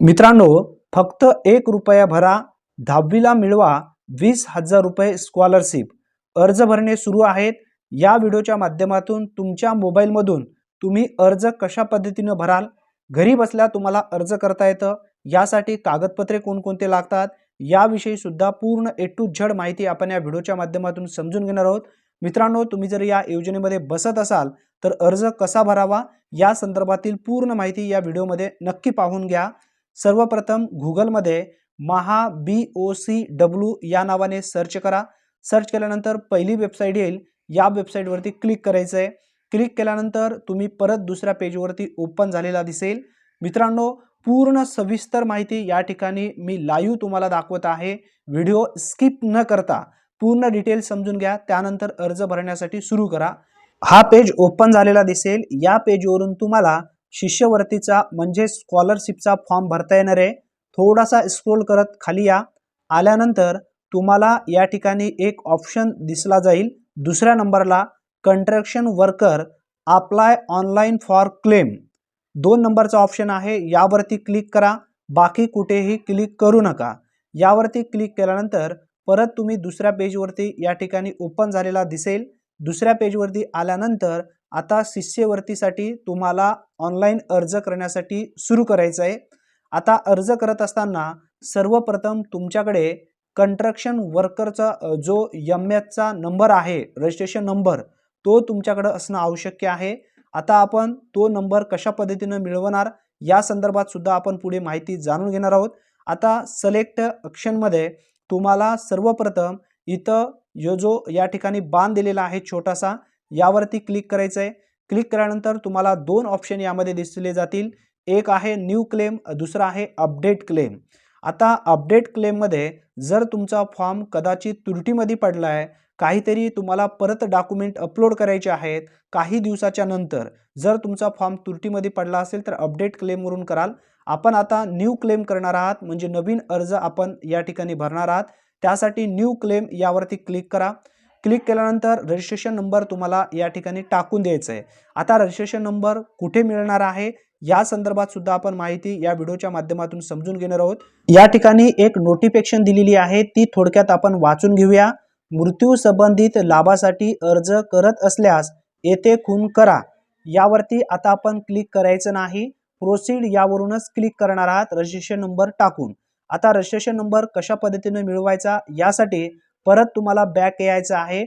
मित्रांनो फक्त एक रुपया भरा दहावीला मिळवा वीस हजार रुपये स्कॉलरशिप अर्ज भरणे सुरू आहेत. या व्हिडिओच्या माध्यमातून तुमच्या मोबाईलमधून तुम्ही अर्ज कशा पद्धतीनं भराल घरी बसल्या तुम्हाला अर्ज करता येतं यासाठी कागदपत्रे कोणकोणते लागतात याविषयी सुद्धा पूर्ण ए टू झड माहिती आपण या व्हिडिओच्या माध्यमातून समजून घेणार आहोत. मित्रांनो तुम्ही जर या योजनेमध्ये बसत असाल तर अर्ज कसा भरावा या संदर्भातील पूर्ण माहिती या व्हिडिओमध्ये नक्की पाहून घ्या. सर्वप्रथम गुगलमध्ये महा बी ओ सी डब्ल्यू या नावाने सर्च करा. सर्च केल्यानंतर पहिली वेबसाईट येईल. या वेबसाईटवरती क्लिक करायचं आहे क्लिक केल्यानंतर तुम्ही परत दुसऱ्या पेजवरती ओपन झालेला दिसेल. मित्रांनो पूर्ण सविस्तर माहिती या ठिकाणी मी लाईव्ह तुम्हाला दाखवत आहे. व्हिडिओ स्किप न करता पूर्ण डिटेल समजून घ्या. त्यानंतर अर्ज भरण्यासाठी सुरू करा. हा पेज ओपन झालेला दिसेल. या पेजवरून तुम्हाला शिष्यवृत्तीचा म्हणजे स्कॉलरशिपचा फॉर्म भरता येणार आहे. थोडासा स्क्रोल करत खाली या. आल्यानंतर तुम्हाला या ठिकाणी एक ऑप्शन दिसला जाईल. दुसऱ्या नंबरला construction worker apply online for claim दोन नंबरचा ऑप्शन आहे. यावरती क्लिक करा. बाकी कुठेही क्लिक करू नका. यावरती क्लिक केल्यानंतर परत तुम्ही दुसऱ्या पेजवरती या ठिकाणी ओपन झालेला दिसेल. दुसऱ्या पेजवरती आल्यानंतर आता शिष्यवृत्तीसाठी तुम्हाला ऑनलाईन अर्ज करण्यासाठी सुरू करायचं आहे. आता अर्ज करत असताना सर्वप्रथम तुमच्याकडे कंट्रक्शन वर्करचा जो यम एचचा नंबर आहे रजिस्ट्रेशन नंबर तो तुमच्याकडं असणं आवश्यक आहे. आता आपण तो नंबर कशा पद्धतीनं मिळवणार या संदर्भात सुद्धा आपण पुढे माहिती जाणून घेणार आहोत. आता सलेक्ट ऑप्शनमध्ये तुम्हाला सर्वप्रथम इथं यो जो या ठिकाणी बाण दिलेला आहे छोटासा यावरती क्लिक करायचं आहे. क्लिक केल्यानंतर तुम्हाला दोन ऑप्शन यामध्ये दिसले जातील. एक आहे न्यू क्लेम दुसरा आहे अपडेट क्लेम आता अपडेट क्लेममध्ये जर तुमचा फॉर्म कदाचित त्रुटीमध्ये पडला आहे काहीतरी तुम्हाला परत डॉक्युमेंट अपलोड करायचे आहेत काही दिवसाच्या नंतर. जर तुमचा फॉर्म त्रुटीमध्ये पडला असेल तर अपडेट क्लेमवरून कराल. आपण आता न्यू क्लेम करणार आहात म्हणजे नवीन अर्ज आपण या ठिकाणी भरणार आहात. त्यासाठी न्यू क्लेम यावरती क्लिक करा. क्लिक केल्यानंतर रजिस्ट्रेशन नंबर तुम्हाला या ठिकाणी टाकून द्यायचं आहे. आता रजिस्ट्रेशन नंबर कुठे मिळणार आहे? या संदर्भात सुद्धा आपण माहिती या व्हिडिओच्या माध्यमातून समजून घेणार आहोत. या ठिकाणी एक नोटिफिकेशन दिलेली आहे. ती थोडक्यात आपण वाचून घेऊया. मृत्यू संबंधित लाभासाठी अर्ज करत असल्यास येथे खून करा. यावरती आता आपण क्लिक करायचं नाही. प्रोसीड यावरूनच क्लिक करणार आहात. रजिस्ट्रेशन नंबर टाकून. आता रजिस्ट्रेशन नंबर कशा पद्धतीने मिळवायचा? यासाठी परत तुम्हाला बॅक यायचं आहे.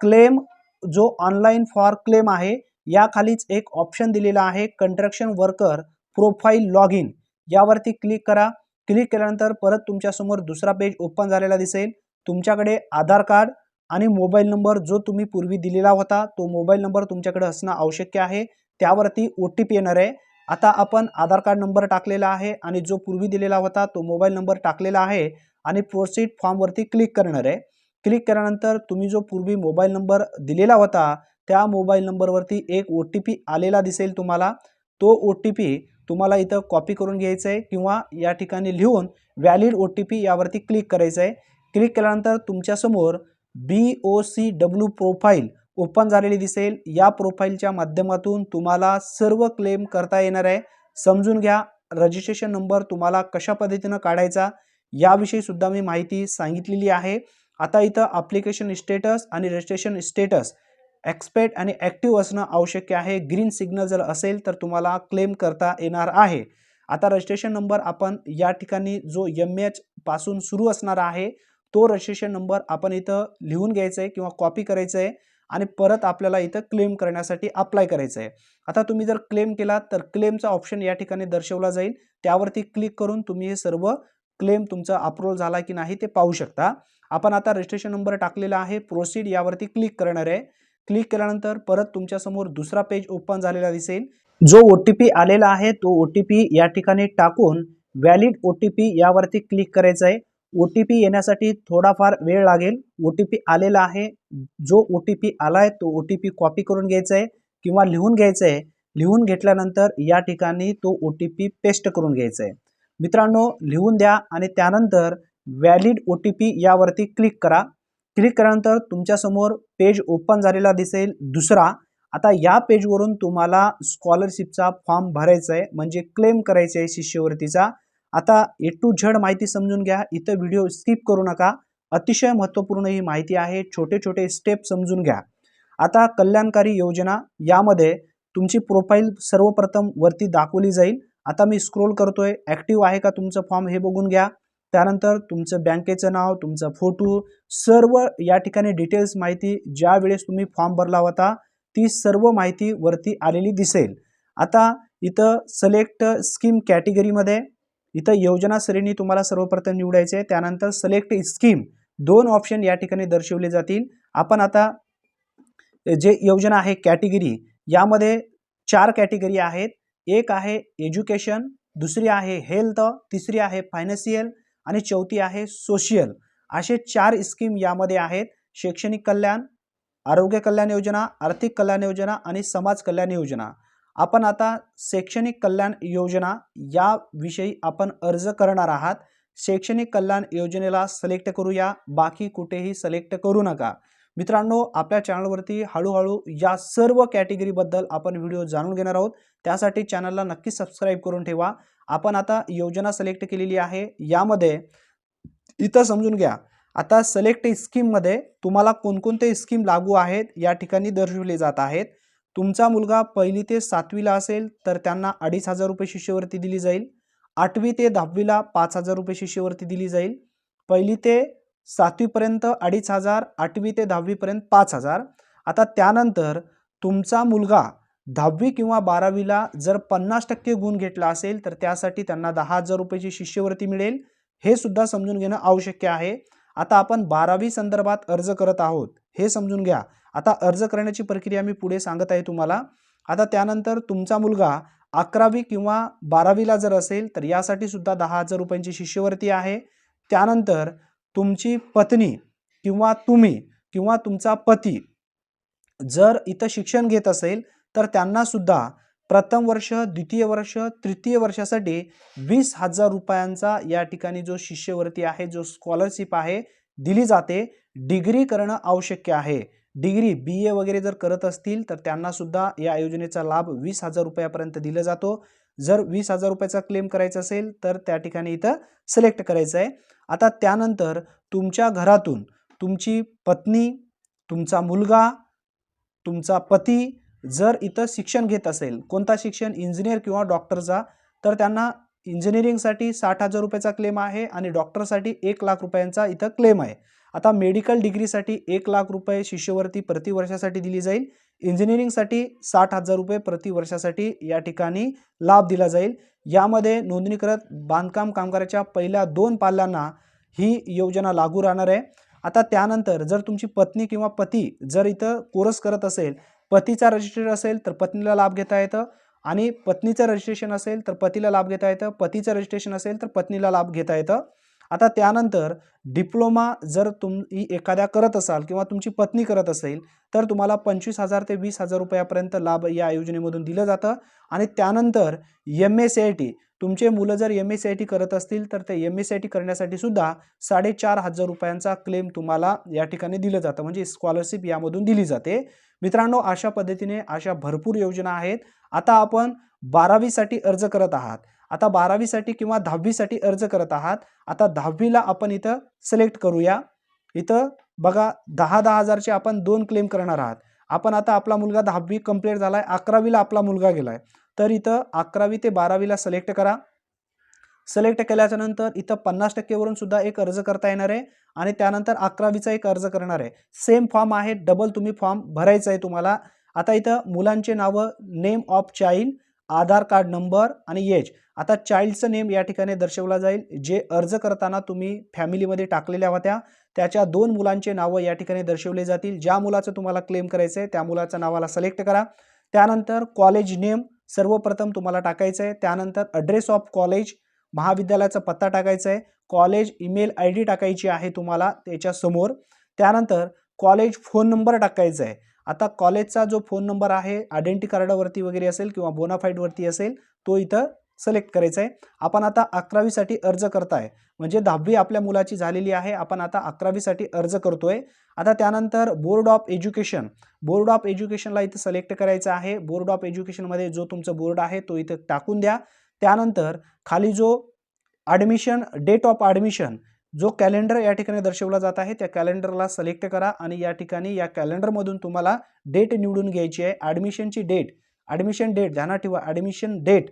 क्लेम जो ऑनलाईन फॉर क्लेम आहे याखालीच एक ऑप्शन दिलेला आहे construction worker profile log in यावरती क्लिक करा. क्लिक केल्यानंतर परत तुमच्यासमोर दुसरा पेज ओपन झालेला दिसेल. तुमच्याकडे आधार कार्ड आणि मोबाईल नंबर जो तुम्ही पूर्वी दिलेला होता तो मोबाईल नंबर तुमच्याकडे असणं आवश्यक आहे. त्यावरती ओ टी पी येणार आहे. आता आपण आधार कार्ड नंबर टाकलेला आहे आणि जो पूर्वी दिलेला होता तो मोबाईल नंबर टाकलेला आहे आणि प्रोसीड फॉर्मवरती क्लिक करणार आहे. क्लिक केल्यानंतर तुम्ही जो पूर्वी मोबाईल नंबर दिलेला होता त्या मोबाईल नंबरवरती एक ओ टी पी आलेला दिसेल तुम्हाला. तो ओ टी पी तुम्हाला इथं कॉपी करून घ्यायचं आहे किंवा या ठिकाणी लिहून व्हॅलिड ओ टी पी यावरती क्लिक करायचं आहे क्लिक केल्यानंतर तुमच्यासमोर B O C W profile open झालेली दिसेल. या प्रोफाईलच्या माध्यमातून तुम्हाला सर्व क्लेम करता येणार आहे. समजून घ्या रजिस्ट्रेशन नंबर तुम्हाला कशा पद्धतीनं काढायचा याविषयीसुद्धा मी माहिती सांगितलेली आहे. आता इथं अप्लिकेशन स्टेटस आणि रजिस्ट्रेशन स्टेटस एक्सपेक्ट आणि ॲक्टिव्ह असणं आवश्यक आहे. ग्रीन सिग्नल जर असेल तर तुम्हाला क्लेम करता येणार आहे. आता रजिस्ट्रेशन नंबर आपण या ठिकाणी जो एम एच पासून सुरू असणार आहे तो रजिस्ट्रेशन नंबर आपण इथं लिहून घ्यायचा आहे किंवा कॉपी करायचं आहे आणि परत आपल्याला इथं क्लेम करण्यासाठी अप्लाय करायचं आहे आता तुम्ही जर क्लेम केला तर क्लेमचा ऑप्शन या ठिकाणी दर्शवला जाईल. त्यावरती क्लिक करून तुम्ही हे सर्व क्लेम तुमचा अप्रूव्हल झाला की नाही ते पाहू शकता. आपण आता रजिस्ट्रेशन नंबर टाकलेला आहे. प्रोसीड यावरती क्लिक करणार आहे. क्लिक केल्यानंतर परत तुमच्यासमोर दुसरा पेज ओपन झालेला दिसेल. जो ओ टी पी आलेला आहे तो ओ टी पी या ठिकाणी टाकून व्हॅलिड ओ टी पी यावरती क्लिक करायचं आहे. ओ टी पी येण्यासाठी थोडाफार वेळ लागेल. ओ टी पी आलेला आहे. जो ओ टी पी आला आहे तो ओ टी पी कॉपी करून घ्यायचा आहे किंवा लिहून घ्यायचं आहे. लिहून घेतल्यानंतर या ठिकाणी तो ओ टी पी पेस्ट करून घ्यायचा आहे. मित्रांनो लिहून द्या आणि त्यानंतर व्हॅलिड ओ टी पी यावरती क्लिक करा. क्लिक केल्यानंतर तुमच्यासमोर पेज ओपन झालेला दिसेल. दुसरा आता या पेजवरून तुम्हाला स्कॉलरशिपचा फॉर्म भरायचा आहे म्हणजे क्लेम करायचा आहे शिष्यवृत्तीचा. आता ए टू झड माहिती समजून घ्या. इथं व्हिडिओ स्किप करू नका. अतिशय महत्त्वपूर्ण ही माहिती आहे. छोटे छोटे स्टेप समजून घ्या. आता कल्याणकारी योजना यामध्ये तुमची प्रोफाईल सर्वप्रथम वरती दाखवली जाईल. आता मी स्क्रोल करतोय. ॲक्टिव्ह आहे का तुमचं फॉर्म हे बघून घ्या. त्यानंतर तुमचं बँकेचं नाव तुमचा फोटो सर्व या ठिकाणी डिटेल्स माहिती ज्या वेळेस तुम्ही फॉर्म भरला होता ती सर्व माहिती वरती आलेली दिसेल. आता इथं सिलेक्ट स्कीम कॅटेगरीमध्ये इथं योजना श्रेणी तुम्हाला सर्वप्रथम निवडायचे आहे. त्यानंतर सिलेक्ट स्कीम दोन ऑप्शन या ठिकाणी दर्शवले जातील. आपण आता जे योजना आहे कॅटेगरी यामध्ये चार कॅटेगरी आहेत. एक आहे एज्युकेशन दुसरी आहे हेल्थ तिसरी आहे फायनान्शियल आणि चौथी आहे सोशियल असे चार स्कीम यामध्ये आहेत. शैक्षणिक कल्याण आरोग्य कल्याण योजना आर्थिक कल्याण योजना आणि समाज कल्याण योजना. आपण आता शैक्षणिक कल्याण योजना याविषयी आपण अर्ज करणार आहात. शैक्षणिक कल्याण योजनेला सिलेक्ट करूया. बाकी कुठेही सिलेक्ट करू नका. मित्रांनो आपल्या चॅनलवरती हळूहळू या सर्व कॅटेगरीबद्दल आपण व्हिडिओ जाणून घेणार आहोत. त्यासाठी चॅनलला नक्की सबस्क्राईब करून ठेवा. आपण आता योजना सिलेक्ट केलेली आहे. यामध्ये इथं समजून घ्या. आता सिलेक्ट स्कीममध्ये तुम्हाला कोणकोणते स्कीम लागू आहेत या ठिकाणी दर्शवले जात आहेत. तुमचा मुलगा पहिली ते सातवीला असेल तर त्यांना अडीच हजार रुपये शिष्यवृत्ती दिली जाईल. आठवी ते दहावीला पाच हजार रुपये शिष्यवृत्ती दिली जाईल. पहिली ते सातवीपर्यंत अडीच हजार आठवी ते दहावीपर्यंत पाच हजार. आता त्यानंतर तुमचा मुलगा दहावी किंवा बारावीला जर पन्नास टक्के गुण घेतला असेल तर त्यासाठी त्यांना दहा हजार रुपयाची शिष्यवृत्ती मिळेल. हे सुद्धा समजून घेणं आवश्यक आहे. आता आपण बारावी संदर्भात अर्ज करत आहोत. हे समजून घ्या. आता अर्ज करण्याची प्रक्रिया मी पुढे सांगत आहे तुम्हाला. आता त्यानंतर तुमचा मुलगा अकरावी किंवा बारावीला जर असेल तर यासाठी सुद्धा दहा हजार रुपयांची शिष्यवृत्ती आहे. त्यानंतर तुमची पत्नी किंवा तुम्ही किंवा तुमचा पती जर इथं शिक्षण घेत असेल तर त्यांना सुद्धा प्रथम वर्ष द्वितीय वर्ष तृतीय वर्षासाठी वीस हजार रुपयांचा या ठिकाणी जो शिष्यवृत्ती आहे जो स्कॉलरशिप आहे दिली जाते. डिग्री करणं आवश्यक आहे. डिग्री बी ए वगैरे जर करत असतील तर त्यांना सुद्धा या योजनेचा लाभ वीस हजार रुपयापर्यंत दिला जातो. जर वीस हजार रुपयाचा क्लेम करायचा असेल तर त्या ठिकाणी इथं सिलेक्ट करायचं आहे. आता त्यानंतर तुमच्या घरातून तुमची पत्नी तुमचा मुलगा तुमचा पती जर इथं शिक्षण घेत असेल कोणता शिक्षण? इंजिनियर किंवा डॉक्टरचा तर त्यांना इंजिनिअरिंगसाठी साठ हजार रुपयाचा क्लेम आहे आणि डॉक्टरसाठी एक लाख रुपयांचा इथं क्लेम आहे. आता मेडिकल डिग्रीसाठी एक लाख रुपये शिष्यवृत्ती प्रतिवर्षासाठी दिली जाईल. इंजिनिअरिंगसाठी साठ हजार रुपये प्रतिवर्षासाठी या ठिकाणी लाभ दिला जाईल. यामध्ये नोंदणी करत बांधकाम कामगाराच्या पहिल्या दोन पाल्यांना ही योजना लागू राहणार आहे. आता त्यानंतर जर तुमची पत्नी किंवा पती जर इथं कोर्स करत असेल पतीचा रजिस्ट्रेशन असेल तर पत्नीला लाभ घेता येतं. आणि पत्नीचं रजिस्ट्रेशन असेल तर पतीला लाभ घेता येतं. पतीचं रजिस्ट्रेशन असेल तर पत्नीला लाभ घेता येतं. आता त्यानंतर डिप्लोमा जर तुम्ही एखाद्या करत असाल किंवा तुमची पत्नी करत असेल तर तुम्हाला पंचवीस हजार ते वीस हजार रुपयापर्यंत लाभ या योजनेमधून दिलं जातं. आणि त्यानंतर M S C I T तुमचे मुलं जर M S C I T करत असतील तर ते M S C I T करण्यासाठी सुद्धा साडेचार हजार रुपयांचा क्लेम तुम्हाला या ठिकाणी दिलं जातं. म्हणजे स्कॉलरशिप यामधून दिली जाते. मित्रांनो अशा पद्धतीने अशा भरपूर योजना आहेत. आता आपण बारावीसाठी अर्ज करत आहात. आता बारावीसाठी किंवा दहावीसाठी अर्ज करत आहात. आता दहावीला आपण इथं सिलेक्ट करूया. इथं बघा दहा दहा हजारचे आपण दोन क्लेम करणार आहात. आपण आता आपला मुलगा दहावी कंप्लीट झाला आहे अकरावीला आपला मुलगा गेला आहे तर इथं अकरावी ते बारावीला सिलेक्ट करा. सिलेक्ट केल्याच्यानंतर इथं पन्नास टक्केवरून सुद्धा एक अर्ज करता येणार आहे आणि त्यानंतर अकरावीचा एक अर्ज करणार आहे. सेम फॉर्म आहे डबल तुम्ही फॉर्म भरायचा आहे तुम्हाला. आता इथं मुलांचे नावं name of child Aadhaar card number आणि एज आता चाइल्डचं नेम या ठिकाणी दर्शवला जाईल. जे अर्ज करताना तुम्ही फॅमिलीमध्ये टाकलेल्या होत्या त्याच्या दोन मुलांचे नावं या ठिकाणी दर्शवले जातील. ज्या मुलाचं तुम्हाला क्लेम करायचं आहे त्या मुलाच्या नावाला सिलेक्ट करा. त्यानंतर कॉलेज नेम सर्वप्रथम तुम्हाला टाकायचं आहे त्यानंतर ॲड्रेस ऑफ कॉलेज महाविद्यालयाचा पत्ता टाकायचा आहे कॉलेज ईमेल आय डी टाकायची आहे तुम्हाला त्याच्यासमोर त्यानंतर कॉलेज फोन नंबर टाकायचा आहे आता कॉलेजचा जो फोन नंबर आहे आयडेंटी कार्डावरती वगैरे असेल किंवा बोनाफाईडवरती असेल तो इथं सिलेक्ट करायचं आहे आपण आता अकरावीसाठी अर्ज करताय. म्हणजे दहावी आपल्या मुलाची झालेली आहे. आपण आता अकरावीसाठी अर्ज करतोय. आता त्यानंतर board of education board of एज्युकेशनला इथं सिलेक्ट करायचं आहे. बोर्ड ऑफ एज्युकेशनमध्ये जो तुमचा बोर्ड आहे तो इथं टाकून द्या. त्यानंतर खाली जो ॲडमिशन डेट ऑफ ॲडमिशन जो कॅलेंडर या ठिकाणी दर्शवला जात आहे त्या कॅलेंडरला सिलेक्ट करा आणि या ठिकाणी या कॅलेंडरमधून तुम्हाला डेट निवडून घ्यायची आहे. ॲडमिशनची डेट ॲडमिशन डेट ध्यानात ठेवा. ॲडमिशन डेट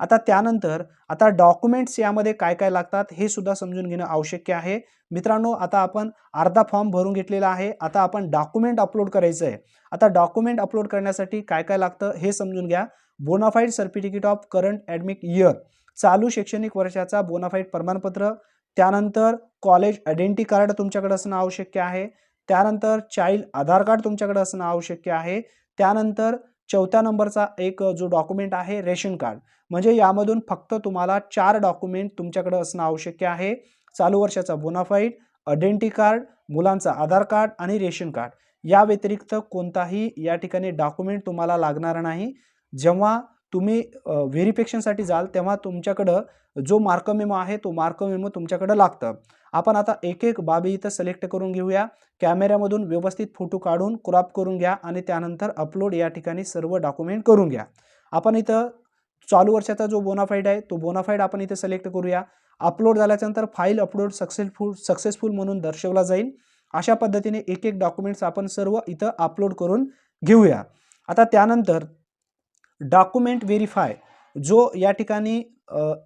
आता त्यानंतर आता डॉक्युमेंट्स यामध्ये काय काय लागतात हे सुद्धा समजून घेणं आवश्यक आहे. मित्रांनो आता आपण अर्धा फॉर्म भरून घेतलेला आहे. आता आपण डॉक्युमेंट अपलोड करायचं आहे. आता डॉक्युमेंट अपलोड करण्यासाठी काय काय लागतं हे समजून घ्या. Bonafide certificate of current academic year चालू शैक्षणिक वर्षाचा बोनाफाईड प्रमाणपत्र. त्यानंतर कॉलेज आयडेंटी कार्ड तुमच्याकडे असणं आवश्यक आहे. त्यानंतर चाइल्ड आधार कार्ड तुमच्याकडे असणं आवश्यक आहे. त्यानंतर चौथ्या नंबरचा एक जो डॉक्युमेंट आहे रेशन कार्ड. म्हणजे यामधून फक्त तुम्हाला चार डॉक्युमेंट तुमच्याकडे असणं आवश्यक आहे. चालू वर्षाचा बोनाफाईड आयडेंटी कार्ड मुलांचा आधार कार्ड आणि रेशन कार्ड. या व्यतिरिक्त कोणताही या ठिकाणी डॉक्युमेंट तुम्हाला लागणार नाही. जेव्हा तुम्ही व्हेरिफिकेशनसाठी जाल तेव्हा तुमच्याकडं जो मार्क मेमो आहे तो मार्क मेमो तुमच्याकडं लागतं. आपण आता एक एक बाबी इथं सिलेक्ट करून घेऊया. कॅमेऱ्यामधून व्यवस्थित फोटो काढून क्रॉप करून घ्या आणि त्यानंतर अपलोड या ठिकाणी सर्व डॉक्युमेंट करून घ्या. आपण इथं चालू वर्षाचा जो बोनाफाईड आहे तो बोनाफाईड आपण इथे सिलेक्ट करूया. अपलोड झाल्याच्यानंतर फाईल अपलोड सक्सेसफुल सक्सेसफुल म्हणून दर्शवला जाईल. अशा पद्धतीने एक एक डॉक्युमेंट्स आपण सर्व इथं अपलोड करून घेऊया. आता त्यानंतर डॉक्युमेंट व्हेरीफाय जो या ठिकाणी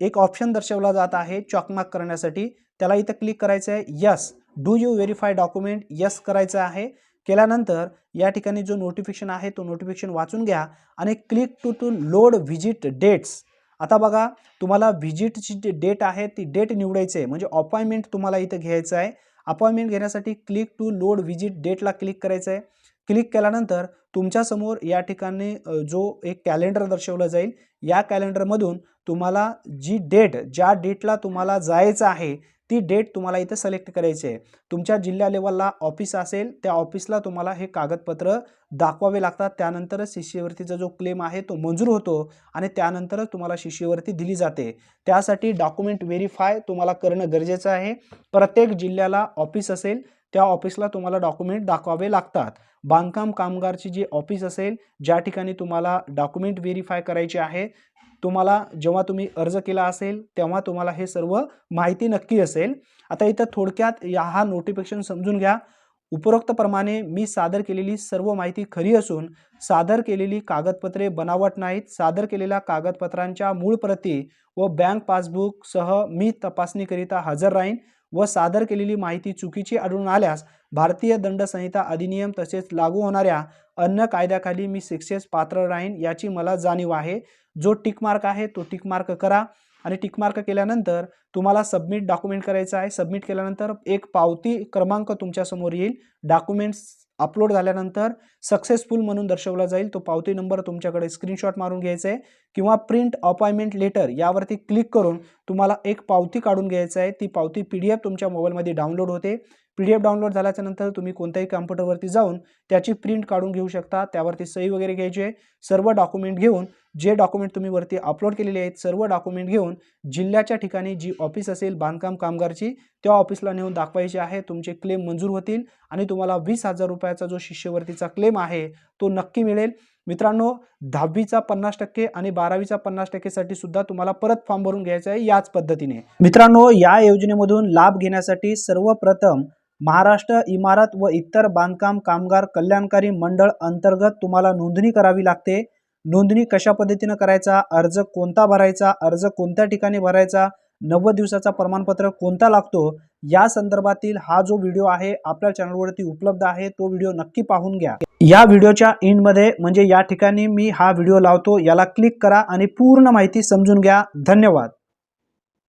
एक ऑप्शन दर्शवला जात आहे चॉकमार्क करण्यासाठी. त्याला इथं क्लिक करायचं आहे. Yes do you verify document yes करायचं आहे. केल्यानंतर या ठिकाणी जो नोटिफिकेशन आहे तो नोटिफिकेशन वाचून घ्या आणि click to to load visit dates आता बघा तुम्हाला व्हिजिटची जी डेट आहे ती डेट निवडायची आहे. म्हणजे अपॉइंटमेंट तुम्हाला इथं घ्यायचं आहे. अपॉइंटमेंट घेण्यासाठी क्लिक टू लोड व्हिजिट डेटला क्लिक करायचं आहे. क्लिक केल्यानंतर तुमच्यासमोर या ठिकाणी जो एक कॅलेंडर दर्शवलं जाईल. या कॅलेंडरमधून तुम्हाला जी डेट ज्या डेटला तुम्हाला जायचं आहे ती डेट तुम्हाला इथं सिलेक्ट करायची आहे. तुमच्या जिल्हा लेवलला ऑफिस असेल त्या ऑफिसला तुम्हाला हे कागदपत्र दाखवावे लागतात. त्यानंतरच शिष्यवृत्तीचा जो क्लेम आहे तो मंजूर होतो आणि त्यानंतरच तुम्हाला शिष्यवृत्ती दिली जाते. त्यासाठी डॉक्युमेंट व्हेरीफाय तुम्हाला करणं गरजेचं आहे. प्रत्येक जिल्ह्याला ऑफिस असेल त्या ऑफिसला तुम्हाला डॉक्युमेंट दाखवावे लागतात. बांधकाम कामगारची जी ऑफिस असेल ज्या ठिकाणी तुम्हाला डॉक्युमेंट व्हेरीफाय करायचे आहे तुम्हाला जेव्हा तुम्ही अर्ज केला असेल तेव्हा तुम्हाला हे सर्व माहिती नक्की असेल. आता इथं थोडक्यात या हा नोटिफिकेशन समजून घ्या. उपरोक्तप्रमाणे मी सादर केलेली सर्व माहिती खरी असून सादर केलेली कागदपत्रे बनावट नाहीत. सादर केलेल्या कागदपत्रांच्या मूळ प्रती व बँक पासबुकसह मी तपासणीकरिता हजर राहीन व सादर केलेली माहिती चुकीची आढळून आल्यास भारतीय दंड संहिता अधिनियम तसेच लागू होणाऱ्या अन्य कायद्याखाली मी शिक्षेस पात्र राहीन याची मला जाणीव आहे. जो टिकमार्क आहे तो टिकमार्क करा आणि टिकमार्क केल्यानंतर तुम्हाला सबमिट डॉक्युमेंट करायचं आहे. सबमिट केल्यानंतर एक पावती क्रमांक तुमच्यासमोर येईल. डॉक्युमेंट्स अपलोड झाल्यानंतर सक्सेसफुल म्हणून दर्शवला जाईल. तो पावती नंबर तुमच्याकडे स्क्रीनशॉट मारून घ्यायचा आहे किंवा प्रिंट अपॉइंटमेंट लेटर यावरती क्लिक करून तुम्हाला एक पावती काढून घ्यायचं आहे. ती पावती पी डी एफ तुमच्या मोबाईलमध्ये डाउनलोड होते. पी डी एफ डाउनलोड झाल्याच्यानंतर तुम्ही कोणत्याही कॉम्प्युटरवरती जाऊन त्याची प्रिंट काढून घेऊ शकता. त्यावरती सही वगैरे घ्यायची आहे. सर्व डॉक्युमेंट घेऊन जे डॉक्युमेंट तुम्ही वरती अपलोड केलेले आहेत सर्व डॉक्युमेंट घेऊन जिल्ह्याच्या ठिकाणी जी ऑफिस असेल बांधकाम कामगारची त्या ऑफिसला नेऊन दाखवायची आहे. तुमचे क्लेम मंजूर होतील आणि तुम्हाला वीस हजार रुपयाचा जो शिष्यवृत्तीचा क्लेम आहे तो नक्की मिळेल. मित्रांनो दहावीचा पन्नास टक्के आणि बारावीचा पन्नास टक्केसाठी सुद्धा तुम्हाला परत फॉर्म भरून घ्यायचा आहे याच पद्धतीने. मित्रांनो या योजनेमधून लाभ घेण्यासाठी सर्वप्रथम महाराष्ट्र इमारत व इतर बांधकाम कामगार कल्याणकारी मंडळ अंतर्गत तुम्हाला नोंदणी करावी लागते. नोंदणी कशा पद्धतीनं करायचा? अर्ज कोणता भरायचा? अर्ज कोणत्या ठिकाणी भरायचा? नव्वद दिवसाचा प्रमाणपत्र कोणता लागतो? या संदर्भातील हा जो व्हिडिओ आहे आपल्या चॅनलवरती उपलब्ध आहे तो व्हिडिओ नक्की पाहून घ्या. या व्हिडिओच्या एंडमध्ये म्हणजे या ठिकाणी मी हा व्हिडिओ लावतो याला क्लिक करा आणि पूर्ण माहिती समजून घ्या. धन्यवाद.